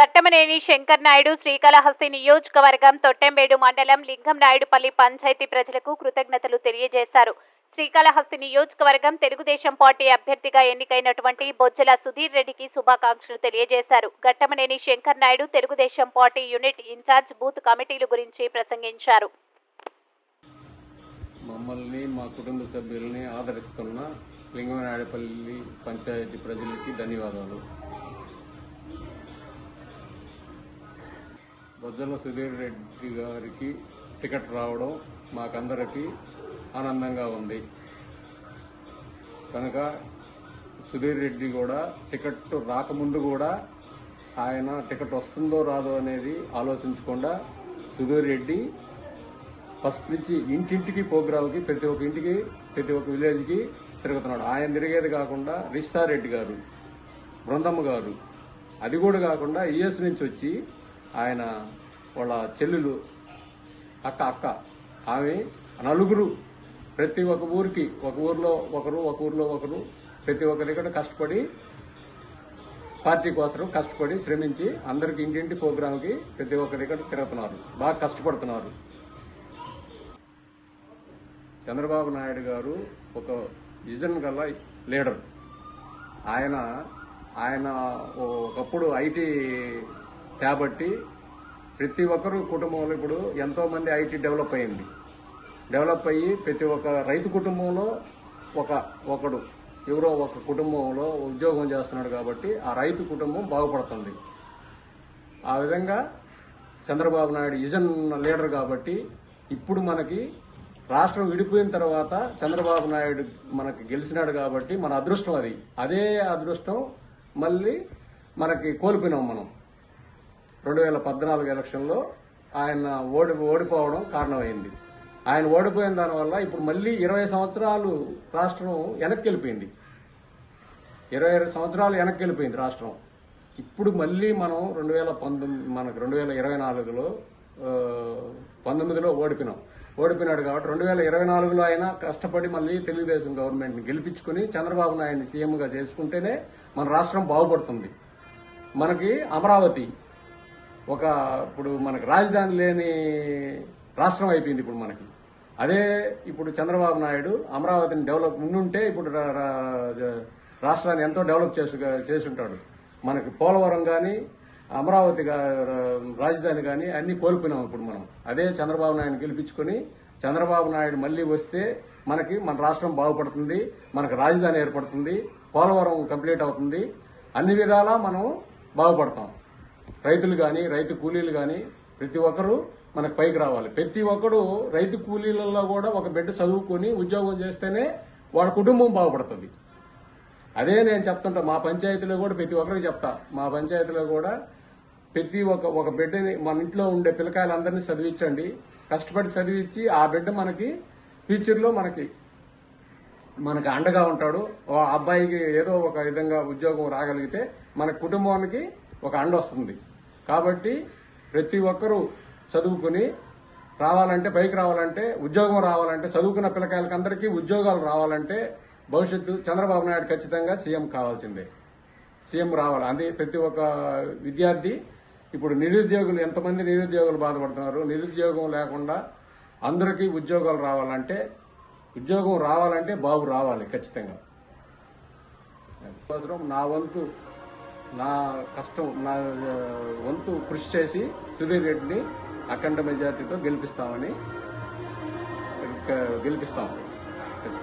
ఘట్టమనేని శంకర్ నాయుడు శ్రీకాళహస్తి నియోజకవర్గం తొట్టెంబేడు మండలం లింగం నాయుడుపల్లి పంచాయతీ ప్రజలకు కృతజ్ఞతలు తెలియజేశారు. శ్రీకాళహస్తి నియోజకవర్గం తెలుగుదేశం పార్టీ అభ్యర్థిగా ఎన్నికైనటువంటి బొజ్జల సుధీర్ రెడ్డికి శుభాకాంక్షలు తెలియజేశారు. Ghattamaneni Shankar Naidu Telugu Desam party unit incharge booth కమిటీల గురించి ప్రసంగించారు. మమ్మల్ని మా కుటుంబ సభ్యుల్ని ఆదరిస్తున్న లింగమనాయుడుపల్లి పంచాయతీ ప్రజలకి ధన్యవాదాలు. బొజ్జల సుధీర్ రెడ్డి గారికి టికెట్ రావడం మాకందరికీ ఆనందంగా ఉంది. కనుక సుధీర్ రెడ్డి కూడా టికెట్ రాకముందు కూడా ఆయన టికెట్ వస్తుందో రాదో అనేది ఆలోచించకుండా సుధీర్ రెడ్డి ఫస్ట్ నుంచి ఇంటింటికి ప్రోగ్రామ్కి ప్రతి ఒక్క ఇంటికి ప్రతి ఒక్క విలేజ్కి తిరుగుతున్నాడు. ఆయన తిరిగేది కాకుండా రిష్తారెడ్డి గారు బృందమ్మ గారు అది కూడా కాకుండా యుఎస్ నుంచి వచ్చి ఆయన వాళ్ళ చెల్లెలు అక్క అక్క ఆమె నలుగురు. ప్రతి ఒక్క ఊరికి ఒక ఊర్లో ఒకరు ఒక ఊర్లో ఒకరు. ప్రతి ఒక్కరి కూడా కష్టపడి పార్టీ కోసం కష్టపడి శ్రమించి అందరికి ఇంటింటి ప్రోగ్రాంకి ప్రతి ఒక్కరి కూడా తిరుగుతున్నారు. బాగా కష్టపడుతున్నారు. చంద్రబాబు నాయుడు గారు ఒక విజన్ గల లీడర్. ఆయన ఆయన ఒకప్పుడు ఐటీ కాబట్టి ప్రతి ఒక్కరు కుటుంబంలో ఇప్పుడు ఎంతోమంది ఐటీ డెవలప్ అయింది. డెవలప్ అయ్యి ప్రతి ఒక్క రైతు కుటుంబంలో ఒక ఒకడు ఎవరో ఒక కుటుంబంలో ఉద్యోగం చేస్తున్నాడు కాబట్టి ఆ రైతు కుటుంబం బాగుపడుతుంది. ఆ విధంగా చంద్రబాబు నాయుడు ఇజన్ లీడర్ కాబట్టి ఇప్పుడు మనకి రాష్ట్రం విడిపోయిన తర్వాత చంద్రబాబు నాయుడు మనకి గెలిచినాడు కాబట్టి మన అదృష్టం అది. అదే అదృష్టం మళ్ళీ మనకి కోల్పోయినాం మనం. రెండు వేల పద్నాలుగు ఎలక్షన్లో ఆయన ఓడి ఓడిపోవడం కారణమైంది. ఆయన ఓడిపోయిన దానివల్ల ఇప్పుడు మళ్ళీ ఇరవై సంవత్సరాలు రాష్ట్రం వెనక్కి వెళ్ళిపోయింది ఇరవై సంవత్సరాలు వెనక్కి వెళ్ళిపోయింది రాష్ట్రం. ఇప్పుడు మళ్ళీ మనం రెండు వేల పంతొమ్మిది మనకు రెండు వేల ఇరవై నాలుగులో పంతొమ్మిదిలో ఓడిపోయినాం. ఓడిపోయినాడు కాబట్టి రెండు వేల ఇరవై నాలుగులో ఆయన కష్టపడి మళ్ళీ తెలుగుదేశం గవర్నమెంట్ని గెలిపించుకుని చంద్రబాబు నాయుడిని సీఎంగా చేసుకుంటేనే మన రాష్ట్రం బాగుపడుతుంది. మనకి అమరావతి ఒక ఇప్పుడు మనకు రాజధాని లేని రాష్ట్రం అయిపోయింది ఇప్పుడు మనకి. అదే ఇప్పుడు చంద్రబాబు నాయుడు అమరావతిని డెవలప్ ఉండుంటే ఇప్పుడు రా- రాష్ట్రాన్ని ఎంతో డెవలప్ చేసి చేసుంటాడు. మనకి పోలవరం కానీ అమరావతి రాజధాని కానీ అన్నీ కోల్పోయినాం ఇప్పుడు మనం. అదే చంద్రబాబు నాయుడు గెలిపించుకొని చంద్రబాబు నాయుడు మళ్ళీ వస్తే మనకి మన రాష్ట్రం బాగుపడుతుంది మనకు రాజధాని ఏర్పడుతుంది పోలవరం కంప్లీట్ అవుతుంది. అన్ని విధాలా మనం బాగుపడతాం. రైతులు కానీ రైతు కూలీలు కానీ ప్రతి ఒక్కరూ మనకు పైకి రావాలి. ప్రతి ఒక్కడు రైతు కూలీలలో కూడా ఒక బిడ్డ చదువుకొని ఉద్యోగం చేస్తేనే వాడి కుటుంబం బాగుపడుతుంది. అదే నేను చెప్తుంటా మా పంచాయతీలో కూడా ప్రతి ఒక్కరికి చెప్తా. మా పంచాయతీలో కూడా ప్రతి ఒక్క ఒక బిడ్డని మన ఇంట్లో ఉండే పిల్లకాయలందరినీ చదివించండి. కష్టపడి చదివించి ఆ బిడ్డ మనకి ఫ్యూచర్లో మనకి మనకి అండగా ఉంటాడు. ఆ అబ్బాయికి ఏదో ఒక విధంగా ఉద్యోగం రాగలిగితే మన కుటుంబానికి ఒక అండ వస్తుంది కాబట్టి ప్రతి ఒక్కరూ చదువుకుని రావాలంటే పైకి రావాలంటే ఉద్యోగం రావాలంటే చదువుకున్న పిల్లకాయలకి అందరికీ ఉద్యోగాలు రావాలంటే భవిష్యత్తు చంద్రబాబు నాయుడు ఖచ్చితంగా సీఎం కావాల్సిందే. సీఎం రావాలి. అది ప్రతి ఒక్క విద్యార్థి. ఇప్పుడు నిరుద్యోగులు ఎంతమంది నిరుద్యోగులు బాధపడుతున్నారు? నిరుద్యోగం లేకుండా అందరికీ ఉద్యోగాలు రావాలంటే ఉద్యోగం రావాలంటే బాబు రావాలి ఖచ్చితంగా. అవసరం నా వంతు నా కష్టం నా కృషి చేసి సుధీర్ రెడ్డిని అఖండ మెజార్టీతో గెలిపిస్తామని గెలిపిస్తాం.